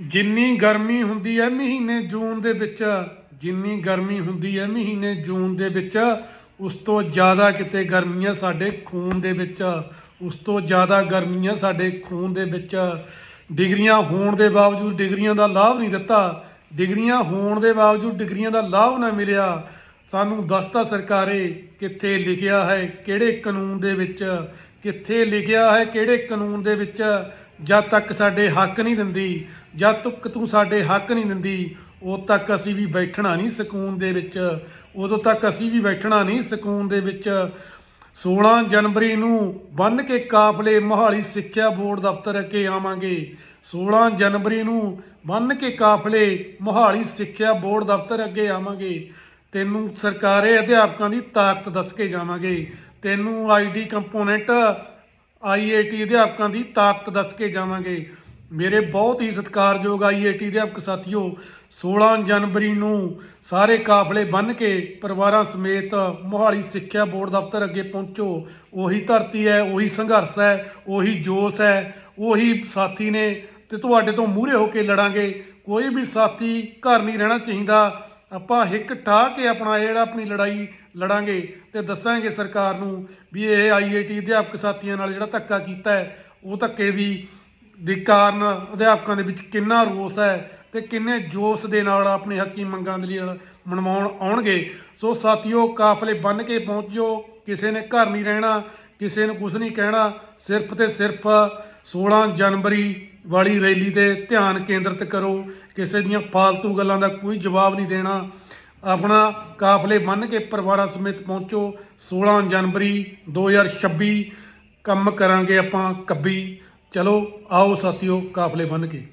ਜਿੰਨੀ ਗਰਮੀ ਹੁੰਦੀ ਹੈ ਮਹੀਨੇ ਜੂਨ ਦੇ ਵਿੱਚ, ਜਿੰਨੀ ਗਰਮੀ ਹੁੰਦੀ ਹੈ ਮਹੀਨੇ ਜੂਨ ਦੇ ਵਿੱਚ, ਉਸ ਤੋਂ ਜ਼ਿਆਦਾ ਕਿਤੇ ਗਰਮੀਆਂ ਸਾਡੇ ਖੂਨ ਦੇ ਵਿੱਚ, ਉਸ ਤੋਂ ਜ਼ਿਆਦਾ ਗਰਮੀਆਂ ਸਾਡੇ ਖੂਨ ਦੇ ਵਿੱਚ। ਡਿਗਰੀਆਂ ਹੋਣ ਦੇ ਬਾਵਜੂਦ ਡਿਗਰੀਆਂ ਦਾ ਲਾਭ ਨਹੀਂ ਦਿੱਤਾ। ਡਿਗਰੀਆਂ ਹੋਣ ਦੇ ਬਾਵਜੂਦ ਡਿਗਰੀਆਂ ਦਾ ਲਾਭ ਨਾ ਮਿਲਿਆ। ਸਾਨੂੰ ਦੱਸਤਾ ਸਰਕਾਰੇ ਕਿੱਥੇ ਲਿਖਿਆ ਹੈ, ਕਿਹੜੇ ਕਾਨੂੰਨ ਦੇ ਵਿੱਚ, ਕਿੱਥੇ ਲਿਖਿਆ ਹੈ, ਕਿਹੜੇ ਕਾਨੂੰਨ ਦੇ ਵਿੱਚ ਜਦ ਤੱਕ ਸਾਡੇ ਹੱਕ ਨਹੀਂ ਦਿੰਦੀ, ਜਦ ਤੱਕ ਤੂੰ ਸਾਡੇ ਹੱਕ ਨਹੀਂ ਦਿੰਦੀ, ਉਦ ਤੱਕ ਅਸੀਂ ਵੀ ਬੈਠਣਾ ਨਹੀਂ ਸਕੂਨ ਦੇ ਵਿੱਚ। ਉਦੋਂ ਤੱਕ ਅਸੀਂ ਵੀ ਬੈਠਣਾ ਨਹੀਂ ਸਕੂਨ ਦੇ ਵਿੱਚ। 16 ਜਨਵਰੀ ਨੂੰ ਬੰਨ ਕੇ ਕਾਫਲੇ ਮੋਹਾਲੀ ਸਿੱਖਿਆ ਬੋਰਡ ਦਫ਼ਤਰ ਅੱਗੇ ਆਵਾਂਗੇ। 16 ਜਨਵਰੀ ਨੂੰ ਬੰਨ ਕੇ ਕਾਫਲੇ ਮੋਹਾਲੀ ਸਿੱਖਿਆ ਬੋਰਡ ਦਫ਼ਤਰ ਅੱਗੇ ਆਵਾਂਗੇ। ਤੈਨੂੰ ਸਰਕਾਰੀ ਅਧਿਆਪਕਾਂ ਦੀ ਤਾਕਤ ਦੱਸ ਕੇ ਜਾਵਾਂਗੇ। ਤੈਨੂੰ ਆਈਡੀ ਕੰਪੋਨੈਂਟ ਆਈਆਈਟੀ ਅਧਿਆਪਕਾਂ ਦੀ ਤਾਕਤ ਦੱਸ ਕੇ ਜਾਵਾਂਗੇ। ਮੇਰੇ ਬਹੁਤ ਹੀ ਸਤਿਕਾਰਯੋਗ ਆਈਆਈਟੀ ਅਧਿਆਪਕ ਸਾਥੀਓ 16 ਜਨਵਰੀ ਨੂੰ ਸਾਰੇ ਕਾਫਲੇ ਬੰਨ ਕੇ ਪਰਿਵਾਰਾਂ ਸਮੇਤ ਮੋਹਾਲੀ ਸਿੱਖਿਆ ਬੋਰਡ ਦਫ਼ਤਰ ਅੱਗੇ ਪਹੁੰਚੋ। ਉਹੀ ਧਰਤੀ ਹੈ, ਉਹੀ ਸੰਘਰਸ਼ ਹੈ, ਉਹੀ ਜੋਸ਼ ਹੈ, ਉਹੀ ਸਾਥੀ ਨੇ ਤੇ ਤੁਹਾਡੇ ਤੋਂ ਮੂਹਰੇ ਹੋ ਕੇ ਲੜਾਂਗੇ। ਕੋਈ ਵੀ ਸਾਥੀ ਘਰ ਨਹੀਂ ਰਹਿਣਾ ਚਾਹੀਦਾ। ਆਪਾਂ ਹਿੱਕ ਠਾ ਕੇ ਆਪਣਾ ਜਿਹੜਾ ਆਪਣੀ ਲੜਾਈ ਲੜਾਂਗੇ ਤੇ ਦੱਸਾਂਗੇ ਸਰਕਾਰ ਨੂੰ ਵੀ ਇਹ ਆਈਆਈਟੀ ਅਧਿਆਪਕ ਸਾਥੀਆਂ ਨਾਲ ਜਿਹੜਾ ਧੱਕਾ ਕੀਤਾ ਹੈ, ਉਹ ਧੱਕੇ ਦੀ, ਦੇ ਕਾਰਨ ਅਧਿਆਪਕਾਂ ਦੇ ਵਿੱਚ ਕਿੰਨਾ ਰੋਸ ਹੈ ਤੇ ਕਿੰਨੇ ਜੋਸ਼ ਦੇ ਨਾਲ ਆਪਣੇ ਹੱਕੀ ਮੰਗਾਂ ਦੇ ਲਈ ਮਨਵਾਉਣ ਆਉਣਗੇ। ਸੋ ਸਾਥੀਓ, ਕਾਫਲੇ ਬੰਨ ਕੇ ਪਹੁੰਚਿਓ, ਕਿਸੇ ਨੇ ਘਰ ਨਹੀਂ ਰਹਿਣਾ, ਕਿਸੇ ਨੂੰ ਕੁਝ ਨਹੀਂ ਕਹਿਣਾ, ਸਿਰਫ ਤੇ ਸਿਰਫ 16 ਜਨਵਰੀ ਵਾਲੀ ਰੈਲੀ ਤੇ ਧਿਆਨ ਕੇਂਦਰਿਤ ਕਰੋ। ਕਿਸੇ ਦੀਆਂ ਫਾਲਤੂ ਗੱਲਾਂ ਦਾ ਕੋਈ ਜਵਾਬ ਨਹੀਂ ਦੇਣਾ। ਆਪਣਾ ਕਾਫਲੇ ਬੰਨ ਕੇ ਪਰਿਵਾਰਾਂ ਸਮੇਤ ਪਹੁੰਚੋ। 16 ਜਨਵਰੀ 2026 ਕੰਮ ਕਰਾਂਗੇ ਆਪਾਂ ਕੱਬੀ। ਚਲੋ, ਆਓ ਸਾਥੀਓ, ਕਾਫਲੇ ਬੰਨ ਕੇ।